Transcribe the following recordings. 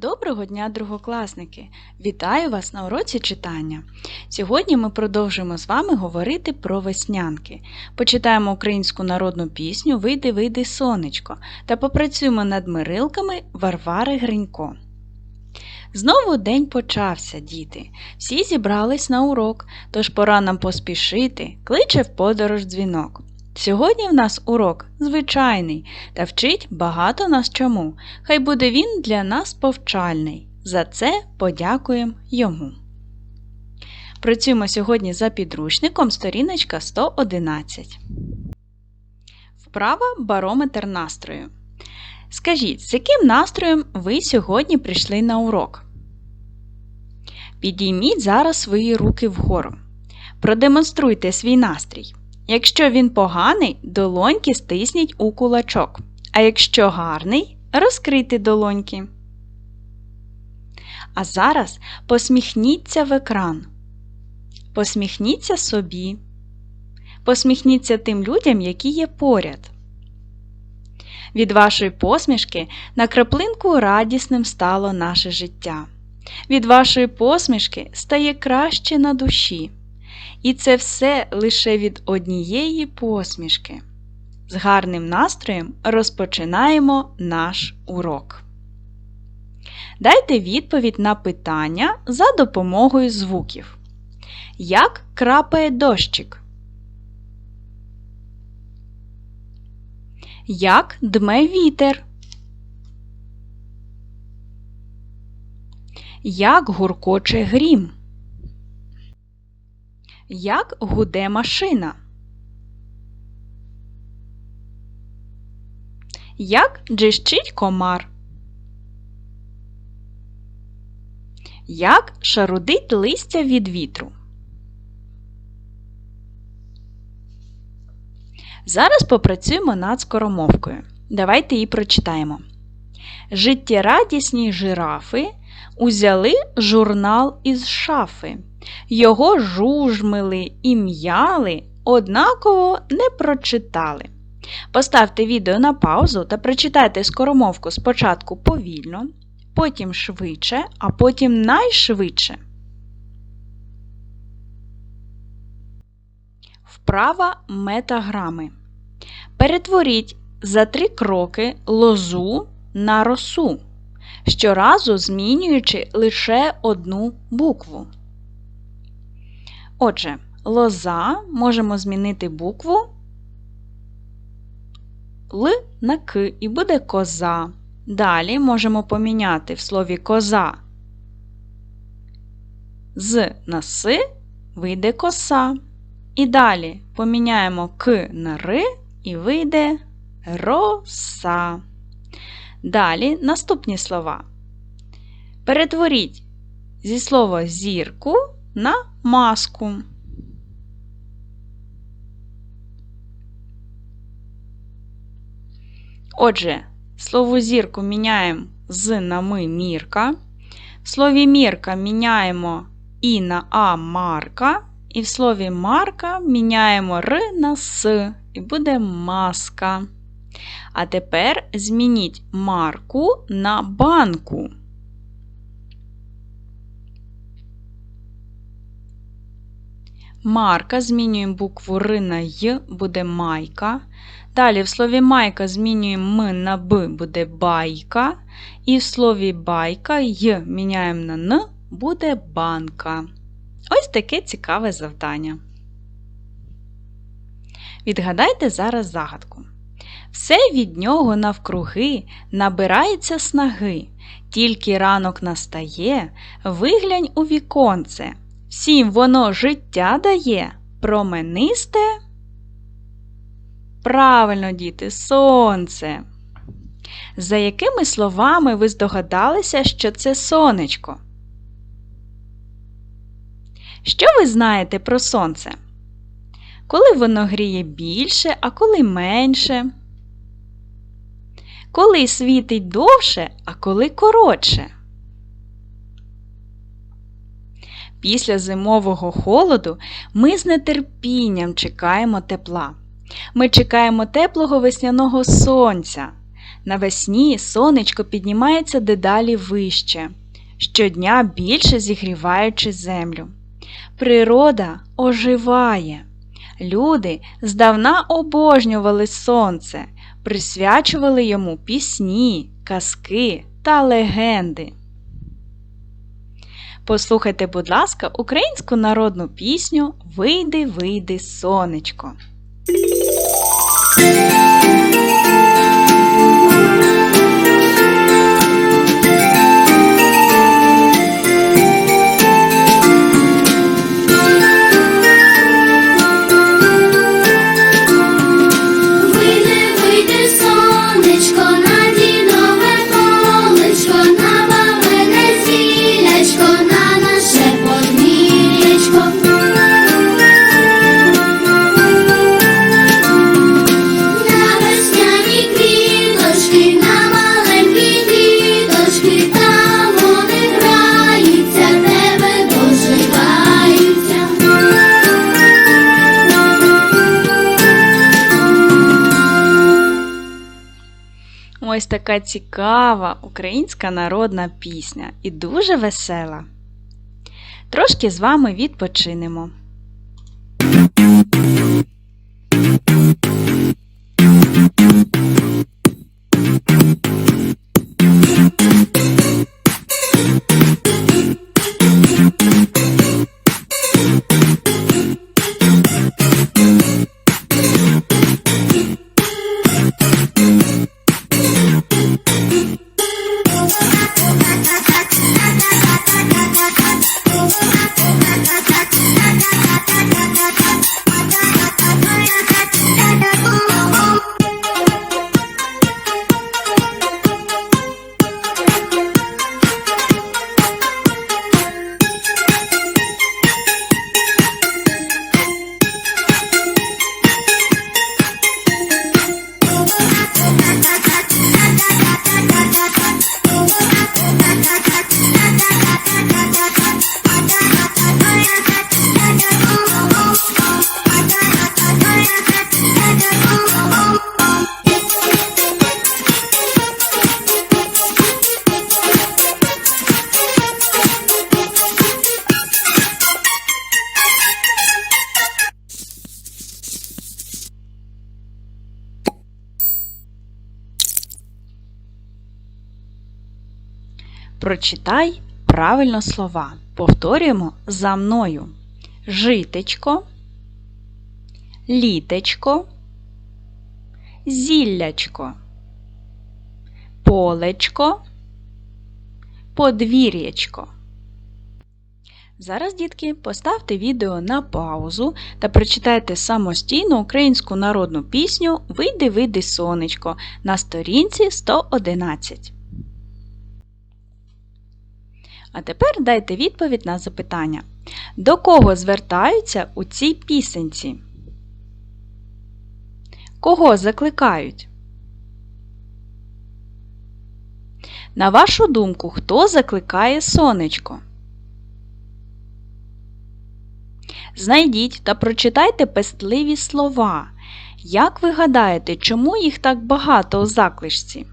Доброго дня, другокласники! Вітаю вас на уроці читання. Сьогодні ми продовжимо з вами говорити про веснянки. Почитаємо українську народну пісню Вийди, вийди, сонечко та попрацюємо над мирилками Варвари Гринько. Знову день почався, діти. Всі зібрались на урок, тож пора нам поспішити, кличе в подорож дзвінок. Сьогодні в нас урок звичайний та вчить багато нас чому. Хай буде він для нас повчальний. За це подякуємо йому. Працюємо сьогодні за підручником сторіночка 111. Вправа барометр настрою. Скажіть, з яким настроєм ви сьогодні прийшли на урок? Підійміть зараз свої руки вгору. Продемонструйте свій настрій. Якщо він поганий, долоньки стисніть у кулачок. А якщо гарний, розкрийте долоньки. А зараз посміхніться в екран. Посміхніться собі. Посміхніться тим людям, які є поряд. Від вашої посмішки на краплинку радісним стало наше життя. Від вашої посмішки стає краще на душі. І це все лише від однієї посмішки. З гарним настроєм розпочинаємо наш урок. Дайте відповідь на питання за допомогою звуків. Як крапає дощик? Як дме вітер? Як гуркоче грім? Як гуде машина? Як джищить комар? Як шарудить листя від вітру? Зараз попрацюємо над скоромовкою. Давайте її прочитаємо. Життєрадісні жирафи узяли журнал із шафи. Його жужмили і м'яли, однаково не прочитали. Поставте відео на паузу та прочитайте скоромовку спочатку повільно, потім швидше, а потім найшвидше. Вправа метаграми. Перетворіть за три кроки лозу на росу, щоразу змінюючи лише одну букву. Отже, лоза можемо змінити букву Л на К і буде коза. Далі можемо поміняти в слові коза з на С вийде коса. І далі поміняємо К на Р і вийде роса. Далі наступні слова. Перетворіть зі слова зірку на маску. Отже, слово зірку міняємо з на ми мірка. В слові мірка міняємо і на а марка. І в слові марка міняємо р на с, і буде маска. А тепер змініть марку на банку. Марка змінюємо букву Р на Й, буде майка. Далі в слові майка змінюємо М на Б, буде байка. І в слові байка Й міняємо на Н, буде банка. Ось таке цікаве завдання. Відгадайте зараз загадку. Все від нього навкруги набирається снаги, тільки ранок настає, виглянь у віконце. Всім воно життя дає, променисте. Правильно, діти, сонце. За якими словами ви здогадалися, що це сонечко? Що ви знаєте про сонце? Коли воно гріє більше, а коли менше? Коли світить довше, а коли коротше? Після зимового холоду ми з нетерпінням чекаємо тепла. Ми чекаємо теплого весняного сонця. Навесні сонечко піднімається дедалі вище, щодня більше зігріваючи землю. Природа оживає. Люди здавна обожнювали сонце, присвячували йому пісні, казки та легенди. Послухайте, будь ласка, українську народну пісню Вийди, вийди, сонечко. Вийди, така цікава українська народна пісня і дуже весела. Трошки з вами відпочинемо. Прочитай правильно слова. Повторюємо за мною. Житечко, літечко, зіллячко, полечко, подвір'ячко. Зараз, дітки, поставте відео на паузу та прочитайте самостійно українську народну пісню Вийди, вийди, сонечко на сторінці 111. А тепер дайте відповідь на запитання. До кого звертаються у цій пісенці? Кого закликають? На вашу думку, хто закликає сонечко? Знайдіть та прочитайте пестливі слова. Як ви гадаєте, чому їх так багато у закличці?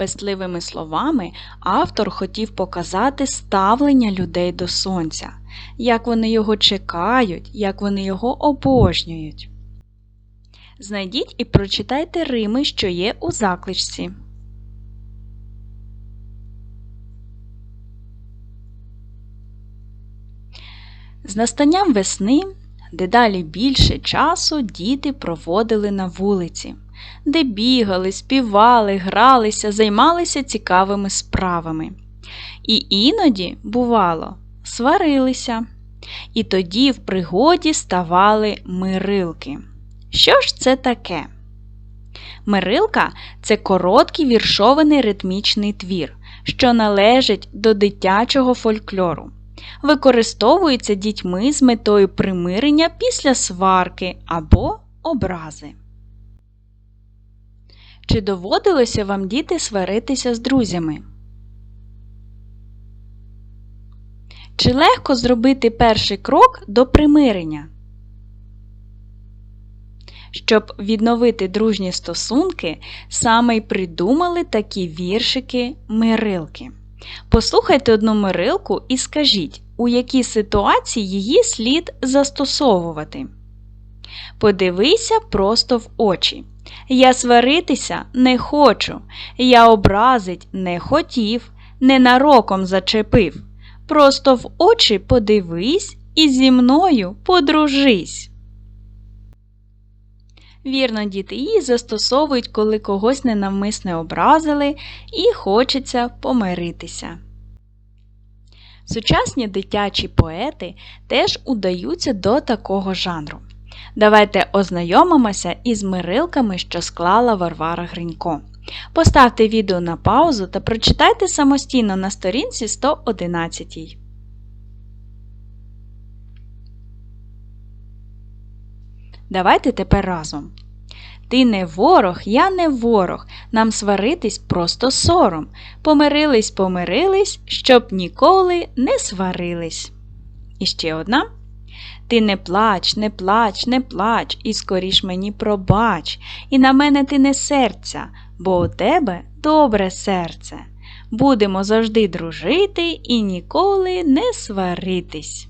Пестливими словами автор хотів показати ставлення людей до сонця, як вони його чекають, як вони його обожнюють. Знайдіть і прочитайте рими, що є у закличці. З настанням весни дедалі більше часу діти проводили на вулиці, де бігали, співали, гралися, займалися цікавими справами. І іноді, бувало, сварилися. І тоді в пригоді ставали мирилки. Що ж це таке? Мирилка це короткий віршований ритмічний твір, що належить до дитячого фольклору. Використовується дітьми з метою примирення після сварки або образи. Чи доводилося вам діти сваритися з друзями? Чи легко зробити перший крок до примирення? Щоб відновити дружні стосунки, саме й придумали такі віршики мирилки. Послухайте одну мирилку і скажіть, у якій ситуації її слід застосовувати. Подивися просто в очі. Я сваритися не хочу, я образить не хотів, ненароком зачепив. Просто в очі подивись і зі мною подружись. Вірно, діти її застосовують, коли когось ненавмисне образили і хочеться помиритися. Сучасні дитячі поети теж удаються до такого жанру. Давайте ознайомимося із мирилками, що склала Варвара Гринько. Поставте відео на паузу та прочитайте самостійно на сторінці 111. Давайте тепер разом. Ти не ворог, я не ворог. Нам сваритись просто сором. Помирились, помирились, щоб ніколи не сварились. І ще одна. Ти не плач, не плач, не плач, і скоріш мені пробач, і на мене ти не серця, бо у тебе добре серце. Будемо завжди дружити і ніколи не сваритись.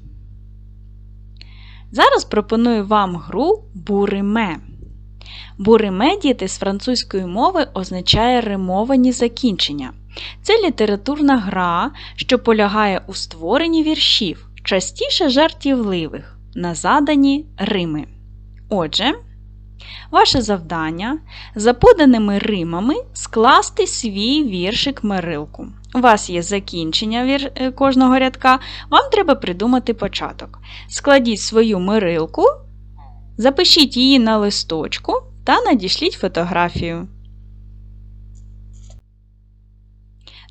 Зараз пропоную вам гру буриме. Буриме діти з французької мови означає римовані закінчення. Це літературна гра, що полягає у створенні віршів, частіше жартівливих, на задані рими. Отже, ваше завдання за поданими римами скласти свій віршик мирилку. У вас є закінчення е, кожного рядка, вам треба придумати початок. Складіть свою мирилку, запишіть її на листочку та надішліть фотографію.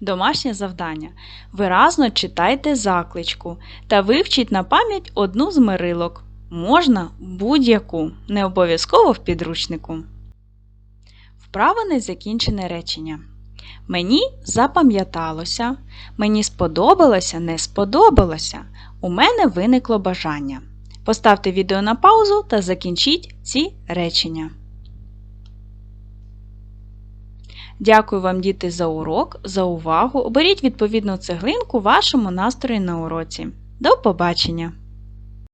Домашнє завдання. Виразно читайте закличку та вивчіть на пам'ять одну з мирилок. Можна будь-яку, не обов'язково в підручнику. Вправо незакінчене речення. Мені запам'яталося, мені сподобалося, не сподобалося. У мене виникло бажання. Поставте відео на паузу та закінчіть ці речення. Дякую вам, діти, за урок, за увагу. Оберіть відповідну цеглинку вашому настрою на уроці. До побачення!